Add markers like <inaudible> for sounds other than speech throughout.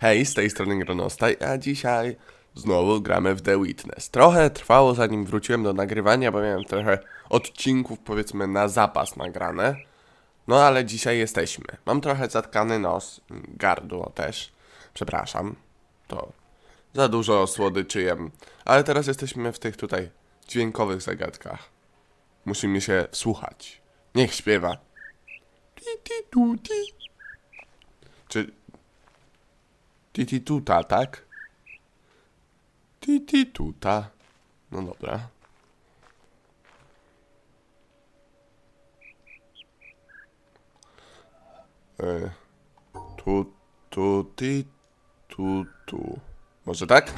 Hej, z tej strony Gronostaj, a dzisiaj znowu gramy w The Witness. Trochę trwało zanim wróciłem do nagrywania, bo miałem trochę odcinków powiedzmy na zapas nagrane. No ale dzisiaj jesteśmy. Mam trochę zatkany nos, gardło też. Przepraszam, to za dużo słodyczy jem. Ale teraz jesteśmy w tych tutaj dźwiękowych zagadkach. Musimy się wsłuchać. Niech śpiewa. Ti, ti, tu, ti. Czy Titi tuta, tak? Titi tuta. No dobra. E, tu, tu, ti, tu, tu. Może tak?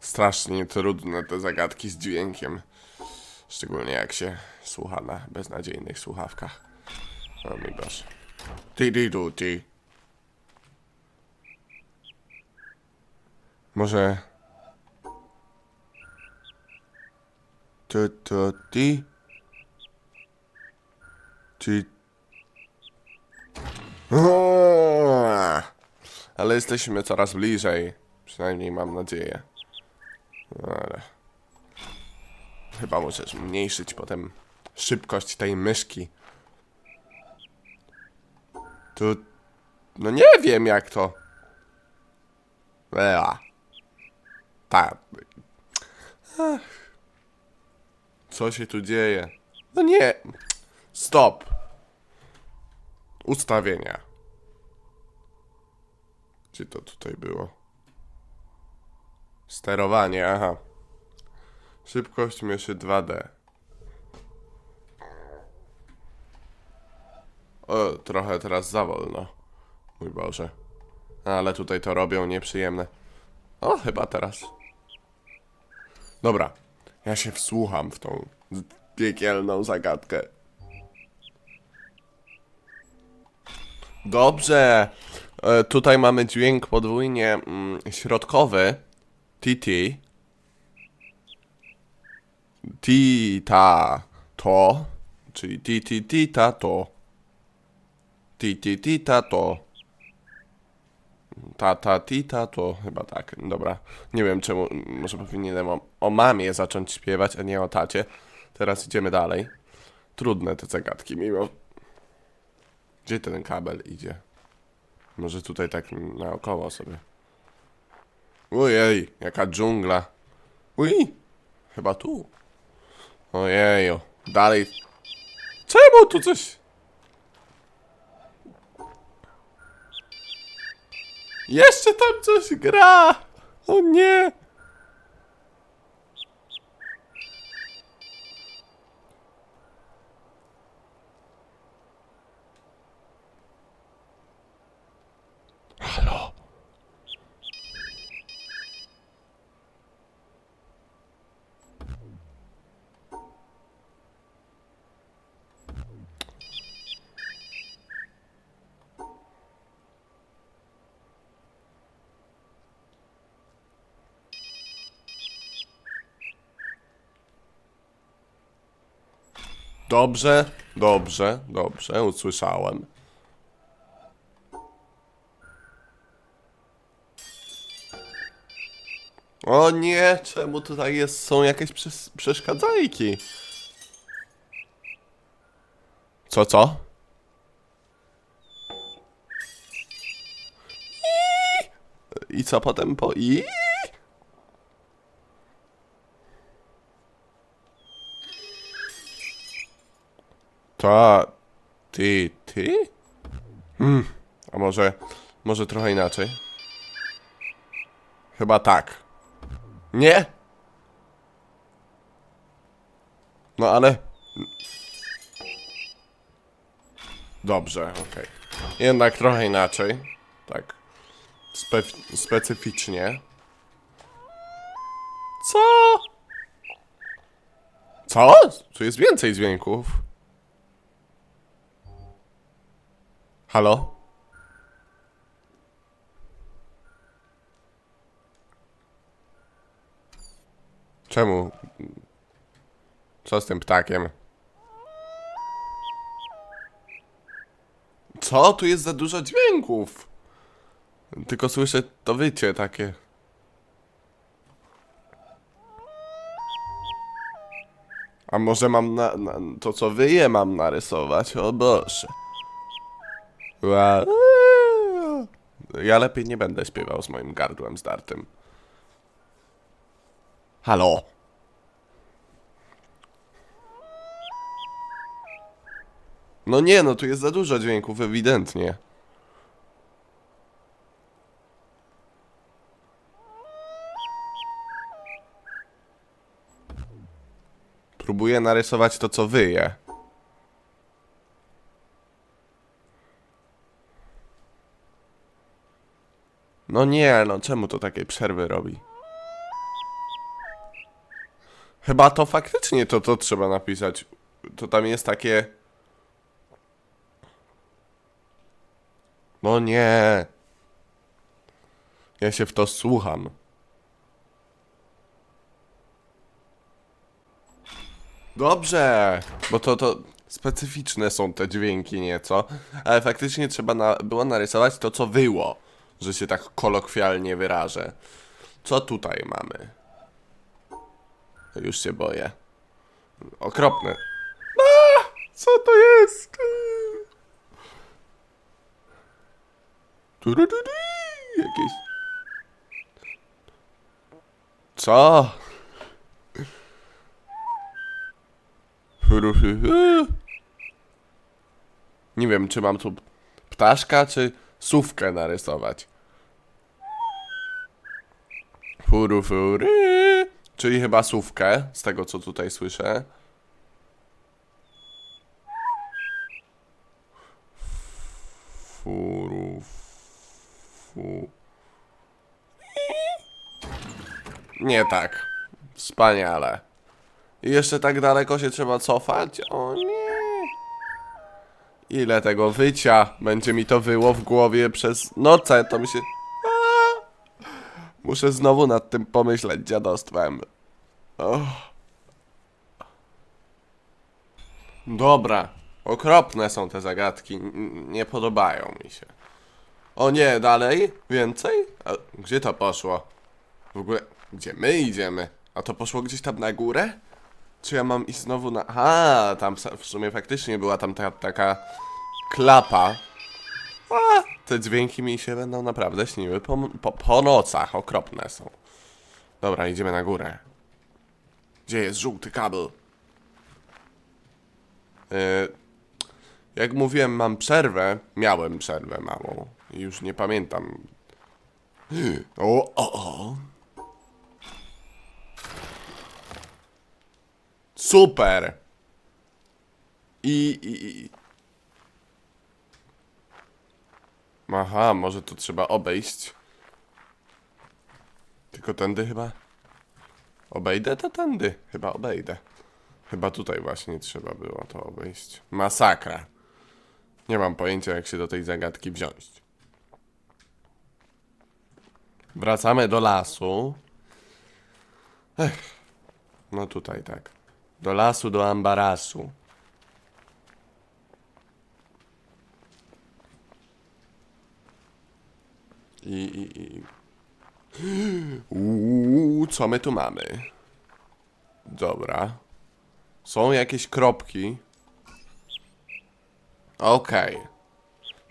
Strasznie trudne te zagadki z dźwiękiem. Szczególnie jak się słucha na beznadziejnych słuchawkach. O mój Boże. Ti, ti, tu, ti. Może. To, to, ti. Aaaa! Ale jesteśmy coraz bliżej. Przynajmniej mam nadzieję. No Ale. Chyba muszę zmniejszyć potem szybkość tej myszki. Tu. No nie wiem jak to. Ea. Ach. Co się tu dzieje? No nie. Stop. Ustawienia. Gdzie to tutaj było? Sterowanie, aha. Szybkość myszy 2D. O, trochę teraz za wolno. Mój Boże. Ale tutaj to robią nieprzyjemne. O, chyba teraz. Dobra, ja się wsłucham w tą piekielną zagadkę. Dobrze. E, tutaj mamy dźwięk podwójnie mm, środkowy. TT. Tita to. Czyli TT tita to. TT tita to. Tata, tita, to chyba tak. Dobra. Nie wiem czemu. Może powinienem o, o mamie zacząć śpiewać, a nie o tacie. Teraz idziemy dalej. Trudne te zagadki, mimo. Gdzie ten kabel idzie? Może tutaj tak naokoło sobie. Ojej, jaka dżungla. Uj, chyba tu. Ojeju, dalej. Czemu tu coś? Jeszcze tam coś gra! O nie! Dobrze, dobrze, dobrze, usłyszałem. O nie, czemu tutaj jest, są jakieś przes- przeszkadzajki? Co, co? I co potem po i? Ta, ty, ty? Hmm, a może, może trochę inaczej? Chyba tak. Nie? No ale... Dobrze, okej. Jednak trochę inaczej. Tak. Spe- specyficznie. Co? Co? Tu jest więcej dźwięków. Halo? Czemu? Co z tym ptakiem? Co? Tu jest za dużo dźwięków. Tylko słyszę to wycie takie. A może mam na, na to co wyje mam narysować? O Boże. Ja lepiej nie będę śpiewał z moim gardłem zdartym. Halo? No nie, no tu jest za dużo dźwięków, ewidentnie. Próbuję narysować to, co wyje. No nie, no czemu to takie przerwy robi? Chyba to faktycznie to, to trzeba napisać. To tam jest takie... No nie. Ja się w to słucham. Dobrze, bo to, to specyficzne są te dźwięki nieco, ale faktycznie trzeba na, było narysować to, co było, że się tak kolokwialnie wyrażę. Co tutaj mamy? Już się boję. Okropne. A, co to jest? Jakieś... Co? Nie wiem, czy mam tu ptaszka, czy sówkę narysować. Furu, fury. Czyli chyba sówkę, z tego co tutaj słyszę. Furu, fu. Nie tak. Wspaniale. I jeszcze tak daleko się trzeba cofać? O nie. Ile tego wycia będzie mi to wyło w głowie przez noce, to mi się... Muszę znowu nad tym pomyśleć dziadostwem. Och. Dobra. Okropne są te zagadki. N- Nie podobają mi się. O nie, dalej? Więcej? A gdzie to poszło? W ogóle, gdzie my idziemy? A to poszło gdzieś tam na górę? Czy ja mam iść znowu na... Aha, tam w sumie faktycznie była tam ta, taka klapa. A, te dźwięki mi się będą naprawdę śniły po, po, po nocach. Okropne są. Dobra, idziemy na górę. Gdzie jest żółty kabel? Yy, jak mówiłem, mam przerwę. Miałem przerwę małą. Już nie pamiętam. O, o, o. Super! I, i, i... Aha, może to trzeba obejść. Tylko tędy chyba? Obejdę to tędy. Chyba obejdę. Chyba tutaj właśnie trzeba było to obejść. Masakra. Nie mam pojęcia, jak się do tej zagadki wziąć. Wracamy do lasu. Ech. No tutaj tak. Do lasu, do ambarasu. I, i, i. Uuu, co my tu mamy? Dobra. Są jakieś kropki. Okej.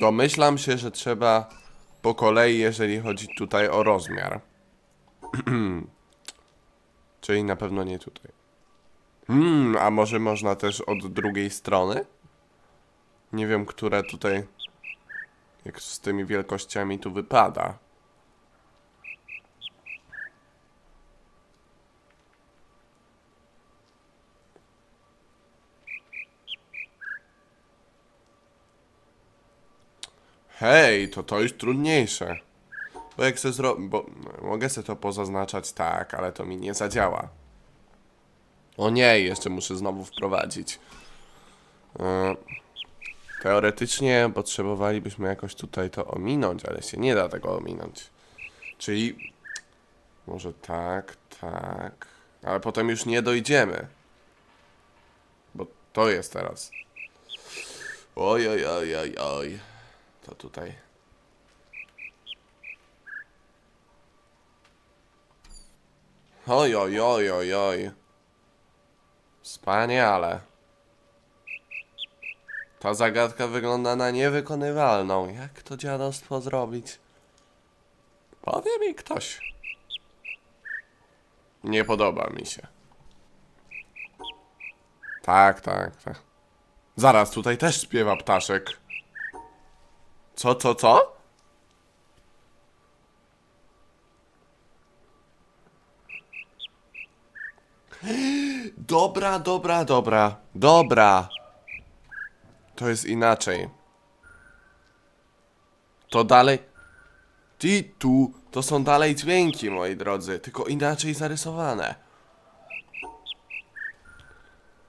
Domyślam się, że trzeba po kolei, jeżeli chodzi tutaj o rozmiar. <clears throat> Czyli na pewno nie tutaj. Hmm, a może można też od drugiej strony? Nie wiem, które tutaj. Jak z tymi wielkościami tu wypada. Hej, to to już trudniejsze. Bo jak se zro... bo mogę sobie to pozaznaczać tak, ale to mi nie zadziała. O nie, jeszcze muszę znowu wprowadzić. E, Teoretycznie potrzebowalibyśmy jakoś tutaj to ominąć, ale się nie da tego ominąć. Czyli może tak, tak, ale potem już nie dojdziemy. Bo to jest teraz. Oj, oj, oj, oj, oj. to tutaj? Oj, oj, oj, oj, oj. Wspaniale. Ta zagadka wygląda na niewykonywalną. Jak to dziadostwo zrobić? Powie mi ktoś. Nie podoba mi się. Tak, tak, tak. Zaraz, tutaj też śpiewa ptaszek. Co, co, co? <gasps> Dobra, dobra, dobra, dobra. To jest inaczej. To dalej. Ty tu, to są dalej dźwięki, moi drodzy, tylko inaczej zarysowane.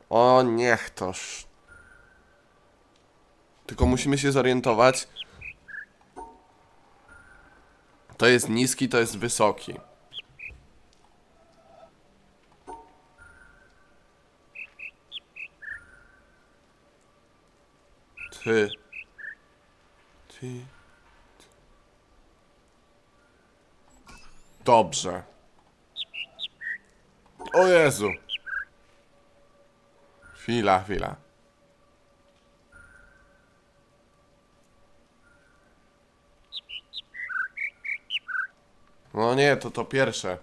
O, niech toż. Tylko musimy się zorientować. To jest niski, to jest wysoki. Ty. Ty. Dobrze. O Jezu. Chwila, chwila. No nie, to to pierwsze.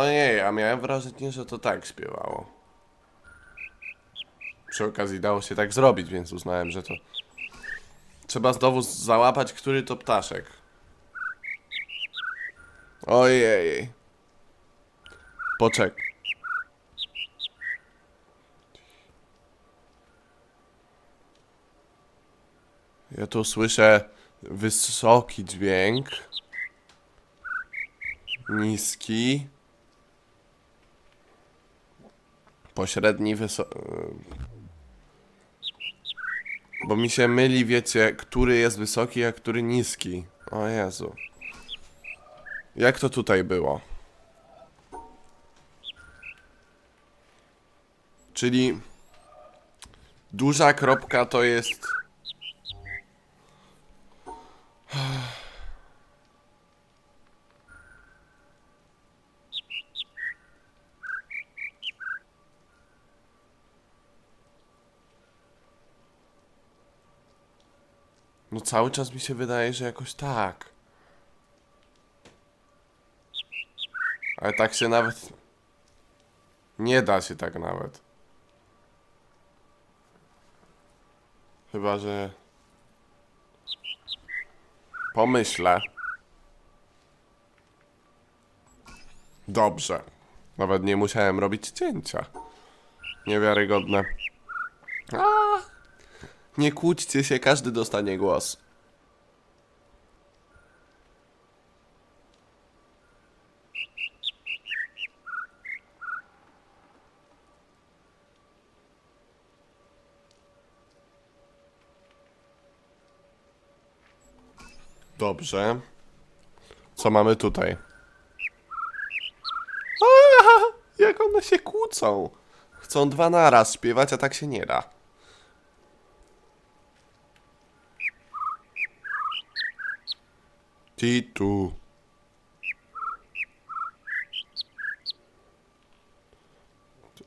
Ojej, a miałem wrażenie, że to tak śpiewało. Przy okazji dało się tak zrobić, więc uznałem, że to... Trzeba znowu załapać, który to ptaszek. Ojej. Poczek. Ja tu słyszę wysoki dźwięk. Niski. Pośredni wysoki. Bo mi się myli, wiecie, który jest wysoki, a który niski. O Jezu. Jak to tutaj było? Czyli duża kropka to jest. No cały czas mi się wydaje, że jakoś tak. Ale tak się nawet. Nie da się tak nawet. Chyba, że. Pomyślę. Dobrze. Nawet nie musiałem robić cięcia. Niewiarygodne. A! Nie kłóćcie się, każdy dostanie głos. Dobrze. Co mamy tutaj? Aaa, jak one się kłócą. Chcą dwa naraz śpiewać, a tak się nie da. Titu.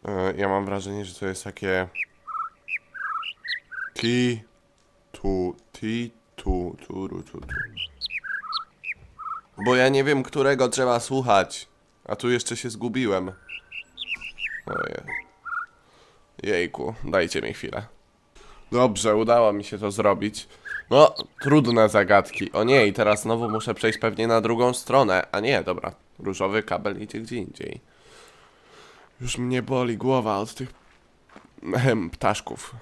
E, Ja mam wrażenie, że to jest takie. Ti. Tu. Ti. Tu. Tu. Tu. Tu. tu. Bo ja nie wiem, którego trzeba słuchać. A tu jeszcze się zgubiłem. Oje. Jejku, dajcie mi chwilę. Dobrze, udało mi się to zrobić. No, trudne zagadki. O nie, i teraz znowu muszę przejść pewnie na drugą stronę. A nie, dobra. Różowy kabel idzie gdzie indziej. Już mnie boli głowa od tych ptaszków.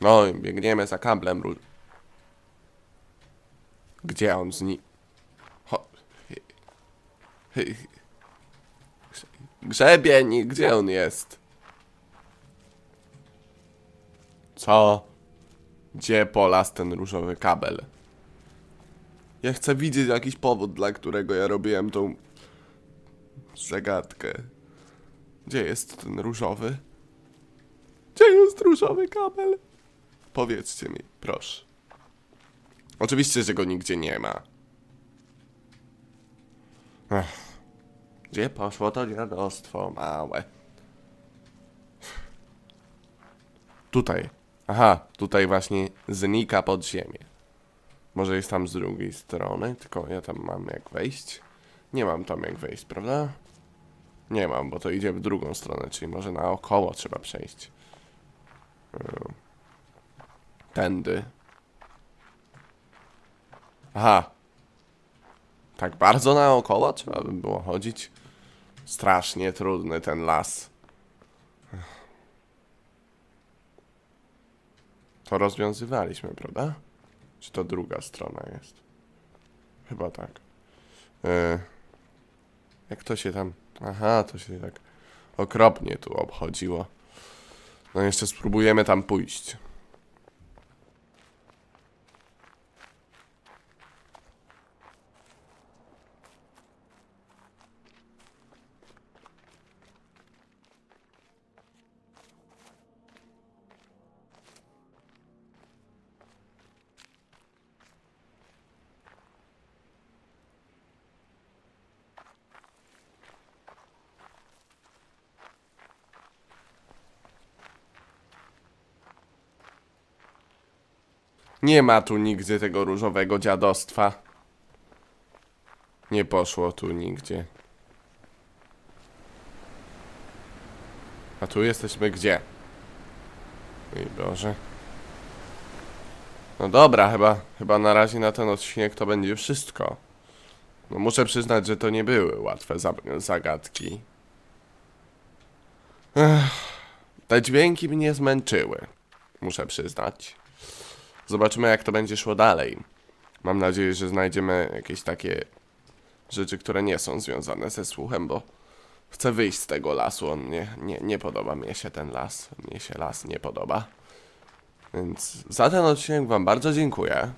No, biegniemy za kablem. Gdzie on zni... Grzebień, gdzie on jest? Co? Gdzie polas ten różowy kabel? Ja chcę widzieć jakiś powód, dla którego ja robiłem tą zagadkę. Gdzie jest ten różowy? Gdzie jest różowy kabel? Powiedzcie mi, proszę. Oczywiście, że go nigdzie nie ma. Ech. Gdzie poszło to dziadostwo małe? Tutaj. Aha, tutaj właśnie znika pod ziemię. Może jest tam z drugiej strony, tylko ja tam mam jak wejść? Nie mam tam jak wejść, prawda? Nie mam, bo to idzie w drugą stronę, czyli może naokoło trzeba przejść. Ym. Tędy. Aha. Tak bardzo naokoło trzeba by było chodzić. Strasznie trudny ten las. To rozwiązywaliśmy, prawda? Czy to druga strona jest? Chyba tak. E, jak to się tam... Aha, to się tak okropnie tu obchodziło. No jeszcze spróbujemy tam pójść. Nie ma tu nigdzie tego różowego dziadostwa. Nie poszło tu nigdzie. A tu jesteśmy gdzie? Oj Boże. No dobra, chyba, chyba na razie na ten odcinek to będzie wszystko. No muszę przyznać, że to nie były łatwe za zagadki. Ech, te dźwięki mnie zmęczyły. Muszę przyznać. Zobaczymy, jak to będzie szło dalej. Mam nadzieję, że znajdziemy jakieś takie rzeczy, które nie są związane ze słuchem, bo chcę wyjść z tego lasu. On nie, nie, nie podoba mi się ten las. Mnie się las nie podoba. Więc za ten odcinek Wam bardzo dziękuję.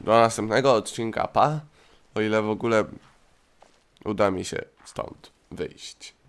Do następnego odcinka, pa. O ile w ogóle uda mi się stąd wyjść.